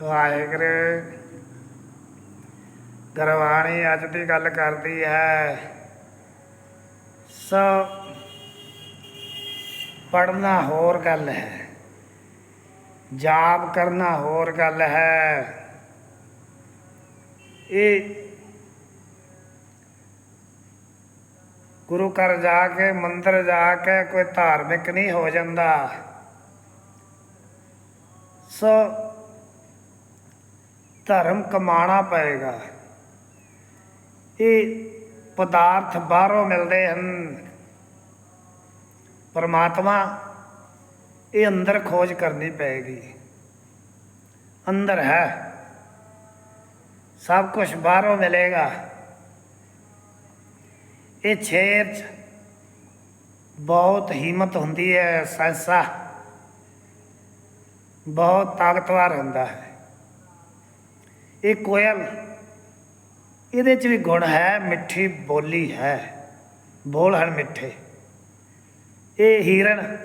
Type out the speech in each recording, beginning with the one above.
ਵਾਹਿਗੁਰੂ। ਗੁਰਬਾਣੀ ਅੱਜ ਦੀ ਗੱਲ ਕਰਦੀ ਹੈ, ਸੋ ਪੜਨਾ ਹੋਰ ਗੱਲ ਹੈ, ਜਾਪ ਕਰਨਾ ਹੋਰ ਗੱਲ ਹੈ। ਇਹ ਗੁਰੂ ਘਰ ਜਾ ਕੇ, ਮੰਦਰ ਜਾ ਕੇ ਕੋਈ ਧਾਰਮਿਕ ਨਹੀਂ ਹੋ ਜਾਂਦਾ। ਸੋ ਧਰਮ ਕਮਾਣਾ ਪਏਗਾ। ਇਹ ਪਦਾਰਥ ਬਾਹਰੋਂ ਮਿਲਦੇ ਹਨ। ਪਰਮਾਤਮਾ ਇਹ ਅੰਦਰ ਖੋਜ ਕਰਨੀ ਪਏਗੀ। ਅੰਦਰ ਹੈ। ਸਭ ਕੁਝ ਬਾਹਰੋਂ ਮਿਲੇਗਾ। ਇਹ ਛੇਰ ਬਹੁਤ ਹਿੰਮਤ ਹੁੰਦੀ ਹੈ ਸੰਸਾ ਬਹੁਤ ਤਾਕਤਵਰ ਹੁੰਦਾ ਹੈ। ਇਹ ਕੋਇਲ ਇਹਦੇ ਚ ਵੀ ਗੁਣ ਹੈ, ਮਿੱਠੀ ਬੋਲੀ ਹੈ। ਬੋਲ ਹਨ ਮਿੱਠੇ। ਇਹ ਹੀਰਨ।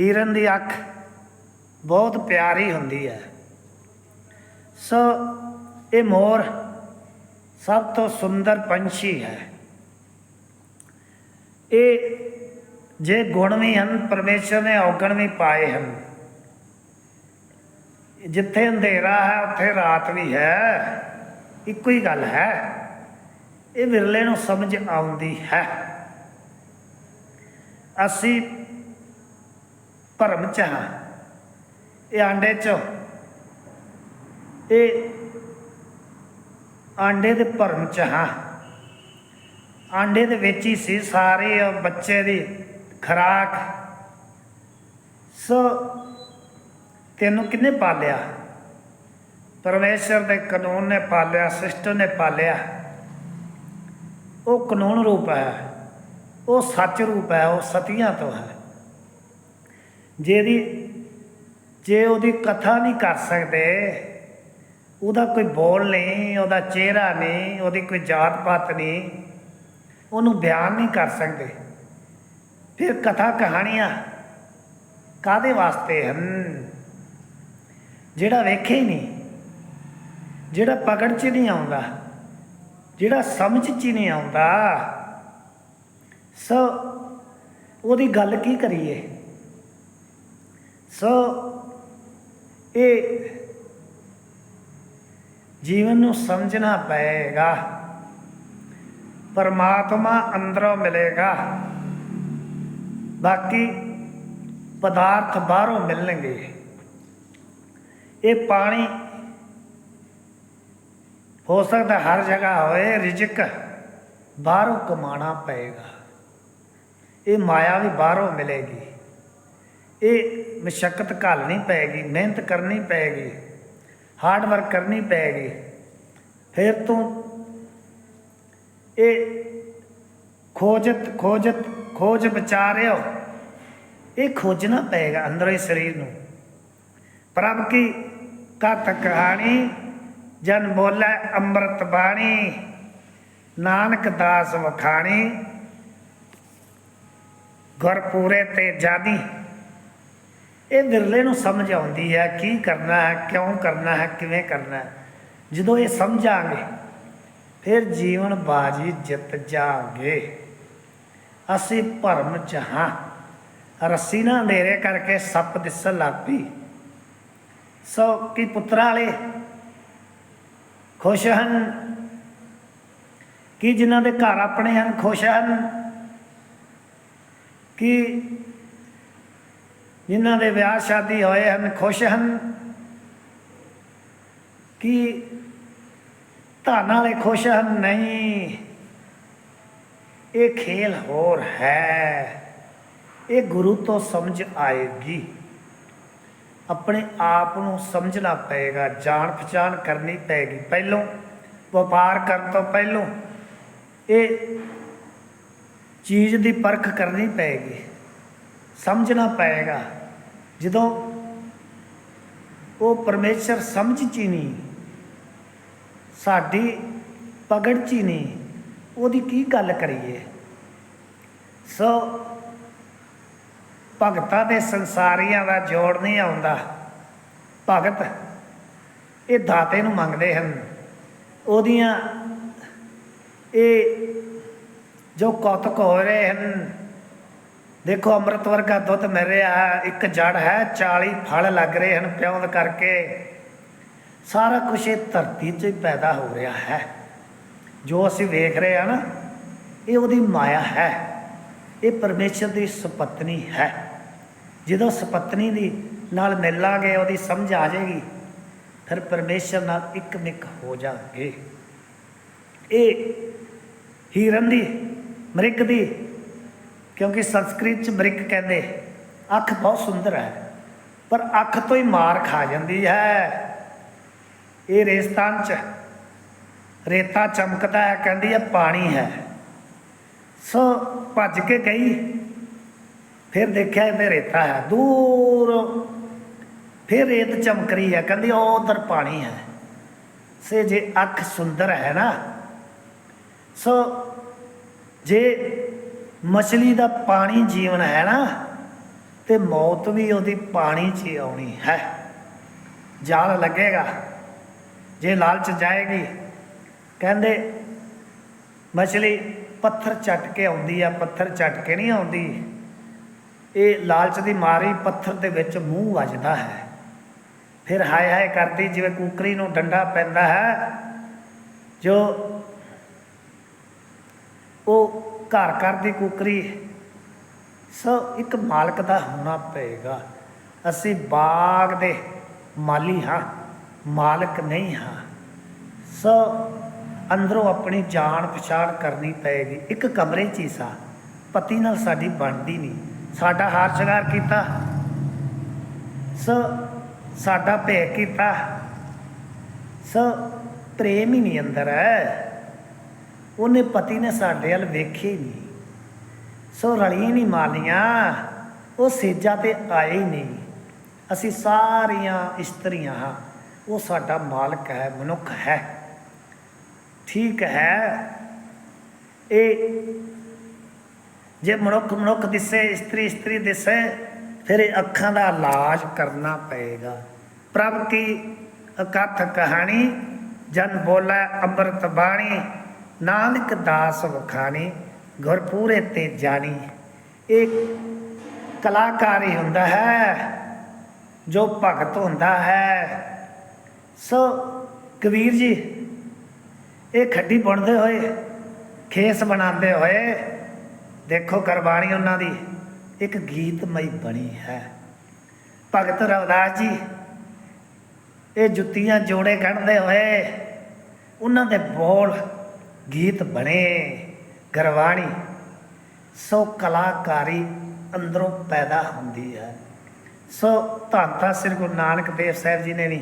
ਹੀਰਨ ਦੀ ਅੱਖ ਬਹੁਤ ਪਿਆਰੀ ਹੁੰਦੀ ਹੈ। ਸੋ ਇਹ ਮੋਰ ਸਭ ਤੋਂ ਸੁੰਦਰ ਪੰਛੀ ਹੈ। ਇਹ ਜੇ ਗੁਣ ਵੀ ਹਨ, ਪਰਮੇਸ਼ਰ ਨੇ ਔਗਣ ਵੀ ਪਾਏ ਹਨ। ਜਿੱਥੇ ਅੰਧੇਰਾ ਹੈ, ਉੱਥੇ ਰਾਤ ਵੀ ਹੈ। ਇੱਕੋ ਹੀ ਗੱਲ ਹੈ। ਇਹ ਵਿਰਲੇ ਨੂੰ ਸਮਝ ਆਉਂਦੀ ਹੈ। ਅਸੀਂ ਭਰਮ ਚ ਹਾਂ। ਇਹ ਆਂਡੇ ਚ। ਇਹ ਆਂਡੇ ਦੇ ਭਰਮ ਚ ਹਾਂ। ਆਂਡੇ ਦੇ ਵਿੱਚ ਹੀ ਸੀ ਸਾਰੇ ਬੱਚੇ ਦੀ ਖਰਾਕ। ਸੋ ਤੈਨੂੰ ਕਿੰਨੇ ਪਾਲਿਆ? ਪਰਮੇਸ਼ਰ ਦੇ ਕਾਨੂੰਨ ਨੇ ਪਾਲਿਆ, ਸਿਸਟਮ ਨੇ ਪਾਲਿਆ। ਉਹ ਕਾਨੂੰਨ ਰੂਪ ਹੈ, ਉਹ ਸੱਚ ਰੂਪ ਹੈ, ਉਹ ਸਤੀਆਂ ਤੋਂ ਹੈ। ਜਿਹਦੀ, ਜੇ ਉਹਦੀ ਕਥਾ ਨਹੀਂ ਕਰ ਸਕਦੇ, ਉਹਦਾ ਕੋਈ ਬੋਲ ਨਹੀਂ, ਉਹਦਾ ਚਿਹਰਾ ਨਹੀਂ, ਉਹਦੀ ਕੋਈ ਜਾਤ ਪਾਤ ਨਹੀਂ, ਉਹਨੂੰ ਬਿਆਨ ਨਹੀਂ ਕਰ ਸਕਦੇ। ਫਿਰ ਕਥਾ ਕਹਾਣੀਆਂ ਕਾਦੇ ਵਾਸਤੇ ਹਨ? ਜਿਹੜਾ ਵੇਖੇ ਹੀ ਨਹੀਂ, ਜਿਹੜਾ ਪਕੜ 'ਚ ਨਹੀਂ ਆਉਂਦਾ, ਜਿਹੜਾ ਸਮਝ 'ਚ ਹੀ ਨਹੀਂ ਆਉਂਦਾ। ਸੋ ਉਹਦੀ ਗੱਲ ਕੀ ਕਰੀਏ? ਸੋ ਇਹ ਜੀਵਨ ਨੂੰ ਸਮਝਣਾ ਪਏਗਾ। ਪਰਮਾਤਮਾ ਅੰਦਰੋਂ ਮਿਲੇਗਾ। ਬਾਕੀ ਪਦਾਰਥ ਬਾਹਰੋਂ ਮਿਲਣਗੇ। ਇਹ ਪਾਣੀ ਹੋ ਸਕਦਾ ਹਰ ਜਗ੍ਹਾ ਹੋਏ, ਰਿਜਕ ਬਾਹਰੋਂ ਕਮਾਣਾ ਪਏਗਾ। ਇਹ ਮਾਇਆ ਵੀ ਬਾਹਰੋਂ ਮਿਲੇਗੀ। ਇਹ ਮਸ਼ਕਤ ਘਾਲਣੀ ਪਏਗੀ, ਮਿਹਨਤ ਕਰਨੀ ਪਏਗੀ ਹਾਰਡ ਵਰਕ ਕਰਨੀ ਪਏਗੀ। ਫਿਰ ਤੂੰ ਇਹ ਖੋਜਤ ਖੋਜਤ, ਖੋਜ ਵਿਚਾਰਿਓ, ਇਹ ਖੋਜਣਾ ਪਏਗਾ ਅੰਦਰੋਂ ਹੀ ਸਰੀਰ ਨੂੰ। ਪ੍ਰਭ ਕੀ ਕਥ ਕਹਾਣੀ, ਜਨ ਬੋਲੇ ਅੰਮ੍ਰਿਤ ਬਾਣੀ, ਨਾਨਕ ਦਾਸ ਵਖਾਣੀ, ਗੁਰਪੂਰੇ ਤੇ ਜਾਦੀ। ਇਹ ਵਿਰਲੇ ਨੂੰ ਸਮਝ ਆਉਂਦੀ ਹੈ, ਕੀ ਕਰਨਾ ਹੈ, ਕਿਉਂ ਕਰਨਾ ਹੈ, ਕਿਵੇਂ ਕਰਨਾ ਹੈ। ਜਦੋਂ ਇਹ ਸਮਝਾਂਗੇ, ਫਿਰ ਜੀਵਨ ਬਾਜੀ ਜਿੱਤ ਜਾਗੇ। ਅਸੀਂ ਭਰਮ ਚ ਹਾਂ। ਰੱਸੀ ਨਾ ਅੰਧੇਰੇ ਕਰਕੇ ਸੱਪ ਦਿਸਣ ਲੱਗ ਪਈ। ਸੋ ਕੀ ਪੁੱਤਰਾਂ ਵਾਲੇ ਖੁਸ਼ ਹਨ? ਕੀ ਜਿਨ੍ਹਾਂ ਦੇ ਘਰ ਆਪਣੇ ਹਨ, ਖੁਸ਼ ਹਨ? ਕੀ ਜਿਨ੍ਹਾਂ ਦੇ ਵਿਆਹ ਸ਼ਾਦੀ ਹੋਏ ਹਨ, ਖੁਸ਼ ਹਨ? ਕੀ ਧਨ ਵਾਲੇ ਖੁਸ਼ ਹਨ? ਨਹੀਂ। ਇਹ ਖੇਲ ਹੋਰ ਹੈ। ਇਹ ਗੁਰੂ ਤੋਂ ਸਮਝ ਆਏਗੀ। ਆਪਣੇ ਆਪ ਨੂੰ ਸਮਝਣਾ ਪਏਗਾ ਜਾਣ ਪਛਾਣ ਕਰਨੀ ਪਏਗੀ। ਪਹਿਲੋਂ ਵਪਾਰ ਕਰਨ ਤੋਂ ਪਹਿਲੋਂ ਇਹ ਚੀਜ਼ ਦੀ ਪਰਖ ਕਰਨੀ ਪਏਗੀ। ਸਮਝਣਾ ਪਏਗਾ। ਜਦੋਂ ਉਹ ਪਰਮੇਸ਼ਰ ਸਮਝ ਚ ਹੀ ਨਹੀਂ, ਸਾਡੀ ਪਕੜ ਚ ਹੀ ਨਹੀਂ, ਉਹਦੀ ਕੀ ਗੱਲ ਕਰੀਏ? ਸੋ ਭਗਤਾਂ ਦੇ ਸੰਸਾਰੀਆਂ ਦਾ ਜੋੜ ਨਹੀਂ ਆਉਂਦਾ। ਭਗਤ ਇਹ ਦਾਤੇ ਨੂੰ ਮੰਗਦੇ ਹਨ। ਉਹਦੀਆਂ ਇਹ ਜੋ ਕੌਤਕ ਹੋ ਰਹੇ ਹਨ, ਦੇਖੋ ਅੰਮ੍ਰਿਤ ਵਰਗਾ ਦੁੱਧ ਮਿਲ ਰਿਹਾ ਹੈ ਇੱਕ ਜੜ ਹੈ 40 ਫਲ ਲੱਗ ਰਹੇ ਹਨ ਪਿਉਂਦ ਕਰਕੇ। ਸਾਰਾ ਕੁਝ ਇਹ ਧਰਤੀ 'ਚ ਪੈਦਾ ਹੋ ਰਿਹਾ ਹੈ। ਜੋ ਅਸੀਂ ਵੇਖ ਰਹੇ ਹਾਂ ਨਾ, ਇਹ ਉਹਦੀ ਮਾਇਆ ਹੈ। ਇਹ ਪਰਮੇਸ਼ਰ ਦੀ ਸੁਪਤਨੀ ਹੈ। ਜਦੋਂ ਸਪਤਨੀ ਦੀ ਨਾਲ ਮਿਲਾਂਗੇ ਉਹਦੀ ਸਮਝ ਆ ਜਾਏਗੀ, ਫਿਰ ਪਰਮੇਸ਼ਰ ਨਾਲ ਇੱਕ ਮਿਕ ਹੋ ਜਾਗੇ ਇਹ ਹੀਰਨ ਦੀ, ਮ੍ਰਿਗ ਦੀ, ਕਿਉਂਕਿ ਸੰਸਕ੍ਰਿਤ ਚ ਮ੍ਰਿਕ ਕਹਿੰਦੇ, ਅੱਖ ਬਹੁਤ ਸੁੰਦਰ ਹੈ, ਪਰ ਅੱਖ ਤੋਂ ਹੀ ਮਾਰ ਖਾ ਜਾਂਦੀ ਹੈ। ਇਹ ਰੇਸਤਾਨ ਚ ਰੇਤਾ ਚਮਕਦਾ ਹੈ, ਕਹਿੰਦੀ ਹੈ ਪਾਣੀ ਹੈ। ਸੋ ਭੱਜ ਕੇ ਗਈ ਫਿਰ ਦੇਖਿਆ ਇਹ ਰੇਤਾ ਹੈ, ਦੂਰ। ਫਿਰ ਰੇਤ ਚਮਕ ਰਹੀ ਹੈ, ਕਹਿੰਦੀ ਉਹ ਉਧਰ ਪਾਣੀ ਹੈ। ਸੇ ਜੇ ਅੱਖ ਸੁੰਦਰ ਹੈ ਨਾ, ਸੋ ਜੇ ਮਛਲੀ ਦਾ ਪਾਣੀ ਜੀਵਨ ਹੈ ਨਾ, ਤੇ ਮੌਤ ਵੀ ਉਹਦੀ ਪਾਣੀ 'ਚ ਆਉਣੀ ਹੈ। ਜਾਲ ਲੱਗੇਗਾ, ਜੇ ਲਾਲਚ ਜਾਏਗੀ। ਕਹਿੰਦੇ ਮਛਲੀ ਪੱਥਰ ਚੱਟ ਕੇ ਆਉਂਦੀ ਆ, ਪੱਥਰ ਚੱਟ ਕੇ ਨਹੀਂ ਆਉਂਦੀ। ਇਹ ਲਾਲਚ ਦੀ ਮਾਰੀ ਪੱਥਰ ਦੇ ਵਿੱਚ ਮੂੰਹ ਵੱਜਦਾ ਹੈ। ਫਿਰ ਹਾਏ ਹਾਏ ਕਰਦੀ ਜਿਵੇਂ ਕੁਕਰੀ ਨੂੰ ਡੰਡਾ ਪੈਂਦਾ ਹੈ, ਜੋ ਉਹ ਘਰ ਘਰ ਦੀ ਕੁਕਰੀ ਸੋ ਇੱਕ ਮਾਲਕ ਦਾ ਹੋਣਾ ਪਏਗਾ। ਅਸੀਂ ਬਾਗ ਦੇ ਮਾਲੀ ਹਾਂ, ਮਾਲਕ ਨਹੀਂ ਹਾਂ। ਸੋ ਅੰਦਰੋਂ ਆਪਣੀ ਜਾਣ ਪਛਾਣ ਕਰਨੀ ਪਏਗੀ। ਇੱਕ ਕਮਰੇ 'ਚ ਹੀ ਸਾ, ਪਤੀ ਨਾਲ ਸਾਡੀ ਬਣਦੀ ਨਹੀਂ। ਸਾਡਾ ਹਾਰ ਸ਼ਿੰਗਾਰ ਕੀਤਾ। ਸੋ, ਸਾਡਾ ਭੇ ਕੀਤਾ। ਸੋ, ਪ੍ਰੇਮ ਹੀ ਨਹੀਂ ਅੰਦਰ ਹੈ। ਉਹਨੇ ਪਤੀ ਨੇ ਸਾਡੇ ਵੱਲ ਵੇਖੇ ਹੀ ਨਹੀਂ। ਸੋ ਰਲੀਆਂ ਨਹੀਂ ਮਾਲੀਆਂ ਉਹ ਸੇਜਾ ਤੇ ਆਏ ਹੀ ਨਹੀਂ। ਅਸੀਂ ਸਾਰੀਆਂ ਇਸਤਰੀਆਂ ਹਾਂ। ਉਹ ਸਾਡਾ ਮਾਲਕ ਹੈ, ਮਨੁੱਖ ਹੈ। ਠੀਕ ਹੈ। ਇਹ ਜੇ ਮਨੁੱਖ ਮਨੁੱਖ ਦਿਸੇ ਇਸਤਰੀ ਇਸਤਰੀ ਦਿਸੇ ਫਿਰ ਇਹ ਅੱਖਾਂ ਦਾ ਇਲਾਜ ਕਰਨਾ ਪਏਗਾ। ਪ੍ਰਭ ਕੀ ਅਕਥ ਕਹਾਣੀ, ਜਨ ਬੋਲੇ ਅੰਮ੍ਰਿਤ ਬਾਣੀ, ਨਾਨਕ ਦਾਸ ਵਖਾਣੀ ਗੁਰ ਪੂਰੇ ਤੇ ਜਾਣੀ। ਇਹ ਕਲਾਕਾਰ ਹੀ ਹੁੰਦਾ ਹੈ, ਜੋ ਭਗਤ ਹੁੰਦਾ ਹੈ। ਸੋ ਕਬੀਰ ਜੀ, ਇਹ ਖੱਡੀ ਬੁਣਦੇ ਹੋਏ, ਖੇਸ ਬਣਾਉਂਦੇ ਹੋਏ ਦੇਖੋ ਕੁਰਬਾਨੀ ਉਹਨਾਂ ਦੀ, ਇੱਕ ਗੀਤਮਈ ਬਣੀ ਹੈ। ਭਗਤ ਰਵਿਦਾਸ ਜੀ, ਇਹ ਜੁੱਤੀਆਂ ਜੋੜੇ ਕੱਢਦੇ ਹੋਏ ਉਹਨਾਂ ਦੇ ਬੋਲ ਗੀਤ ਬਣੇ। ਗੁਰਬਾਣੀ ਸੋ ਕਲਾਕਾਰੀ ਅੰਦਰੋਂ ਪੈਦਾ ਹੁੰਦੀ ਹੈ। ਸੋ ਧੰਨ ਧੰਨ ਸ੍ਰੀ ਗੁਰੂ ਨਾਨਕ ਦੇਵ ਸਾਹਿਬ ਜੀ ਨੇ ਵੀ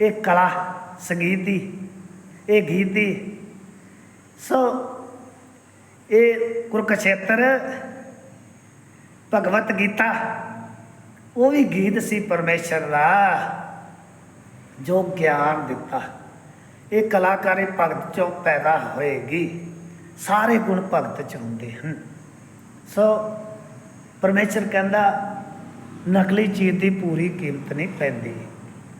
ਇਹ ਕਲਾ ਸੰਗੀਤ ਦੀ, ਇਹ ਗੀਤ ਦੀ, ਸੋ ਇਹ ਕੁਰਕਸ਼ੇਤਰ ਭਗਵਤ ਗੀਤਾ, ਉਹ ਵੀ ਗੀਤ ਸੀ ਪਰਮੇਸ਼ਰ ਦਾ, ਜੋ ਗਿਆਨ ਦਿੱਤਾ। ਇਹ ਕਲਾਕਾਰੀ ਭਗਤ ਚੋਂ ਪੈਦਾ ਹੋਏਗੀ। ਸਾਰੇ ਗੁਣ ਭਗਤ ਚ ਹੁੰਦੇ ਹਨ। ਸੋ ਪਰਮੇਸ਼ਰ ਕਹਿੰਦਾ, ਨਕਲੀ ਚੀਜ਼ ਦੀ ਪੂਰੀ ਕੀਮਤ ਨਹੀਂ ਪੈਂਦੀ।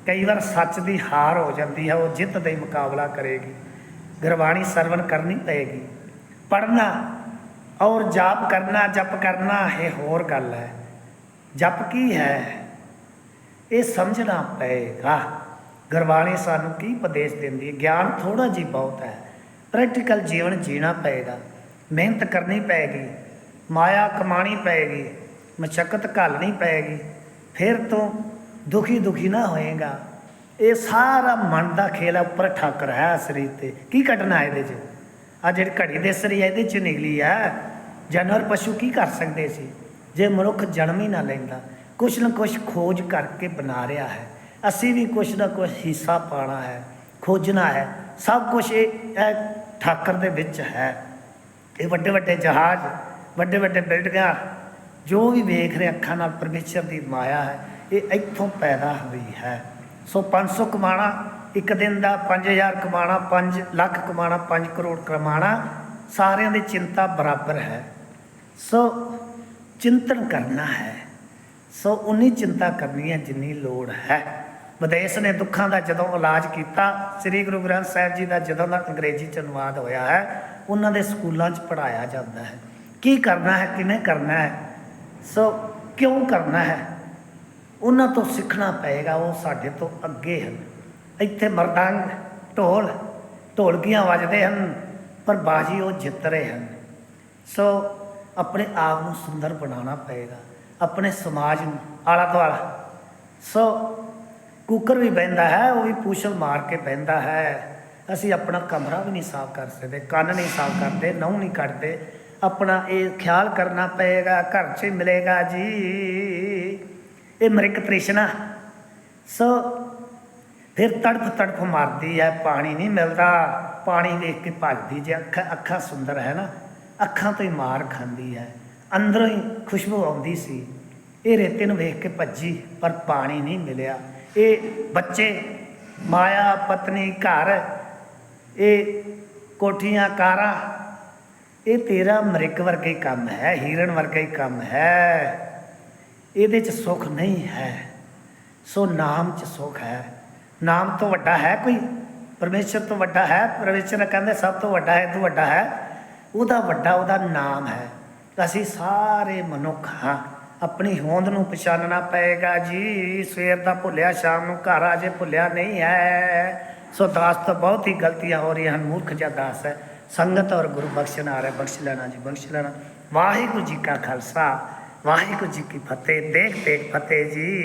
ਕਈ ਵਾਰ ਸੱਚ ਦੀ ਹਾਰ ਹੋ ਜਾਂਦੀ ਹੈ, ਉਹ ਜਿੱਤ ਦਾ ਹੀ ਮੁਕਾਬਲਾ ਕਰੇਗੀ। ਗੁਰਬਾਣੀ ਸਰਵਣ ਕਰਨੀ ਪਏਗੀ। ਪੜਨਾ ਔਰ ਜਾਪ ਕਰਨਾ, ਜਪ ਕਰਨਾ ਇਹ ਹੋਰ ਗੱਲ ਹੈ। ਜਪ ਕੀ ਹੈ? ਇਹ ਸਮਝਣਾ ਪਏਗਾ। ਗੁਰਬਾਣੀ ਸਾਨੂੰ ਕੀ ਉਪਦੇਸ਼ ਦਿੰਦੀ ਹੈ? ਗਿਆਨ ਥੋੜਾ ਜੀ ਬਹੁਤ ਹੈ। ਪ੍ਰੈਕਟੀਕਲ ਜੀਵਨ ਜੀਣਾ ਪਏਗਾ। ਮਿਹਨਤ ਕਰਨੀ ਪਏਗੀ। ਮਾਇਆ ਕਮਾਣੀ ਪਏਗੀ। ਮਸ਼ਕਤ ਘਾਲਣੀ ਪਏਗੀ। ਫਿਰ ਤੋਂ ਦੁਖੀ ਦੁਖੀ ਨਾ ਹੋਏਗਾ। ਇਹ ਸਾਰਾ ਮਨ ਦਾ ਖੇਲ ਹੈ। ਉੱਪਰ ਠਾਕਰ ਹੈ ਸਰੀਰ ਤੇ। ਕੀ ਕੱਢਣਾ ਇਹਦੇ 'ਚ? ਆ ਜਿਹੜੀ ਘੜੀ ਦੇ ਹੈ ਇਹਦੇ 'ਚ ਨਿਕਲੀ ਹੈ ਜਾਨਵਰ ਪਸ਼ੂ ਕੀ ਕਰ ਸਕਦੇ ਸੀ? ਜੇ ਮਨੁੱਖ ਜਨਮ ਹੀ ਨਾ ਲੈਂਦਾ, ਕੁਛ ਨਾ ਕੁਛ ਖੋਜ ਕਰਕੇ ਬਣਾ ਰਿਹਾ ਹੈ। ਅਸੀਂ ਵੀ ਕੁਛ ਨਾ ਕੁਛ ਹਿੱਸਾ ਪਾਣਾ ਹੈ, ਖੋਜਣਾ ਹੈ। ਸਭ ਕੁਝ ਇਹ ਇਹ ਠਾਕਰ ਦੇ ਵਿੱਚ ਹੈ। ਇਹ ਵੱਡੇ ਵੱਡੇ ਜਹਾਜ਼, ਵੱਡੇ ਵੱਡੇ ਬਿਲਡਿੰਗਾਂ, ਜੋ ਵੀ ਵੇਖ ਰਹੇ ਅੱਖਾਂ ਨਾਲ ਪਰਮੇਸ਼ਰ ਦੀ ਮਾਇਆ ਹੈ, ਇਹ ਇੱਥੋਂ ਪੈਦਾ ਹੋਈ ਹੈ। ਸੋ 500 ਕਮਾਣਾ ਇੱਕ ਦਿਨ ਦਾ 5000 ਕਮਾਣਾ 5 ਲੱਖ ਕਮਾਣਾ 5 ਕਰੋੜ ਕਮਾਣਾ ਸਾਰਿਆਂ ਦੀ ਚਿੰਤਾ ਬਰਾਬਰ ਹੈ। ਸੋ ਚਿੰਤਨ ਕਰਨਾ ਹੈ। ਸੋ ਉਨੀ ਚਿੰਤਾ ਕਰਨੀ ਹੈ ਜਿੰਨੀ ਲੋੜ ਹੈ। ਵਿਦੇਸ਼ ਨੇ ਦੁੱਖਾਂ ਦਾ ਜਦੋਂ ਇਲਾਜ ਕੀਤਾ, ਸ੍ਰੀ ਗੁਰੂ ਗ੍ਰੰਥ ਸਾਹਿਬ ਜੀ ਦਾ ਜਦੋਂ ਦਾ ਅੰਗਰੇਜ਼ੀ ਚ ਅਨੁਵਾਦ ਹੋਇਆ ਹੈ, ਉਹਨਾਂ ਦੇ ਸਕੂਲਾਂ 'ਚ ਪੜਾਇਆ ਜਾਂਦਾ ਹੈ। ਕੀ ਕਰਨਾ ਹੈ, ਕਿਵੇਂ ਕਰਨਾ ਹੈ? ਸੋ ਕਿਉਂ ਕਰਨਾ ਹੈ? ਉਹਨਾਂ ਤੋਂ ਸਿੱਖਣਾ ਪਏਗਾ, ਉਹ ਸਾਡੇ ਤੋਂ ਅੱਗੇ ਹਨ। ਇੱਥੇ ਮਰਦੰਗ ਢੋਲ, ਢੋਲਕੀਆਂ ਵੱਜਦੇ ਹਨ, ਪਰ ਬਾਜੀ ਉਹ ਜਿੱਤ ਰਹੇ ਹਨ। ਸੋ ਆਪਣੇ ਆਪ ਨੂੰ ਸੁੰਦਰ ਬਣਾਉਣਾ ਪਏਗਾ, ਆਪਣੇ ਸਮਾਜ ਨੂੰ ਆਲਾ ਦੁਆਲਾ। ਸੋ ਕੁੱਕਰ ਵੀ ਬਹਿੰਦਾ ਹੈ, ਉਹ ਵੀ ਪੂਛਲ ਮਾਰ ਕੇ ਬਹਿੰਦਾ ਹੈ। ਅਸੀਂ ਆਪਣਾ ਕਮਰਾ ਵੀ ਨਹੀਂ ਸਾਫ਼ ਕਰ ਸਕਦੇ, ਕੰਨ ਨਹੀਂ ਸਾਫ਼ ਕਰਦੇ, ਨਹੁੰ ਨਹੀਂ ਕੱਢਦੇ। ਆਪਣਾ ਇਹ ਖਿਆਲ ਕਰਨਾ ਪਏਗਾ, ਘਰ 'ਚ ਮਿਲੇਗਾ ਜੀ। ਇਹ ਮ੍ਰਿਕ ਤ੍ਰਿਸ਼ਨਾ। ਸੋ ਫਿਰ ਤੜਫ ਤੜਫ ਮਾਰਦੀ ਹੈ ਪਾਣੀ ਨਹੀਂ ਮਿਲਦਾ। ਪਾਣੀ ਵੇਖ ਕੇ ਭੱਜਦੀ ਜੇ, ਅੱਖਾਂ ਅੱਖਾਂ ਸੁੰਦਰ ਹੈ ਨਾ। ਅੱਖਾਂ ਤੋਂ ਹੀ ਮਾਰ ਖਾਂਦੀ ਹੈ। ਅੰਦਰੋਂ ਹੀ ਖੁਸ਼ਬੂ ਆਉਂਦੀ ਸੀ। ਇਹ ਰੇਤੇ ਨੂੰ ਵੇਖ ਕੇ ਭੱਜੀ, ਪਰ ਪਾਣੀ ਨਹੀਂ ਮਿਲਿਆ। ਇਹ ਬੱਚੇ, ਮਾਇਆ, ਪਤਨੀ, ਘਰ, ਇਹ ਕੋਠੀਆਂ, ਕਾਰਾਂ, ਇਹ ਤੇਰਾ ਮ੍ਰਿਗ ਵਰਗਾ ਹੀ ਕੰਮ ਹੈ, ਹੀਰਨ ਵਰਗਾ ਹੀ ਕੰਮ ਹੈ। ਇਹਦੇ 'ਚ ਸੁੱਖ ਨਹੀਂ ਹੈ। ਸੋ ਨਾਮ 'ਚ ਸੁੱਖ ਹੈ। ਨਾਮ ਤੋਂ ਵੱਡਾ ਹੈ ਕੋਈ? ਪਰਮੇਸ਼ਰ ਤੋਂ ਵੱਡਾ ਹੈ? ਪਰਮੇਸ਼ਰ ਕਹਿੰਦੇ ਸਭ ਤੋਂ ਵੱਡਾ ਹੈ ਤੂੰ ਵੱਡਾ ਹੈ। ਉਹਦਾ ਵੱਡਾ, ਉਹਦਾ ਨਾਮ ਹੈ। ਅਸੀਂ ਸਾਰੇ ਮਨੁੱਖ ਹਾਂ। ਆਪਣੀ ਹੋਂਦ ਨੂੰ ਪਛਾਨਣਾ ਪਏਗਾ ਜੀ। ਸਵੇਰ ਦਾ ਭੁੱਲਿਆ, ਸ਼ਾਮ ਨੂੰ ਘਰ ਆ ਜੇ, ਭੁੱਲਿਆ ਨਹੀਂ ਹੈ। ਸੋ ਦਾਸ ਤੋਂ ਬਹੁਤ ਹੀ ਗਲਤੀਆਂ ਹੋ ਰਹੀਆਂ ਹਨ। ਮੂਰਖ ਜਿਹਾ ਦਾਸ ਹੈ। ਸੰਗਤ ਔਰ ਗੁਰੂ ਬਖਸ਼ਣ ਆ ਰਿਹਾ, ਬਖਸ਼ ਲੈਣਾ ਜੀ, ਬਖਸ਼ ਲੈਣਾ। ਵਾਹਿਗੁਰੂ ਜੀ ਕਾ ਖਾਲਸਾ, ਵਾਹਿਗੁਰੂ ਜੀ ਕੀ ਫਤਿਹ। ਦੇਖ ਦੇਖ ਫਤਿਹ ਜੀ।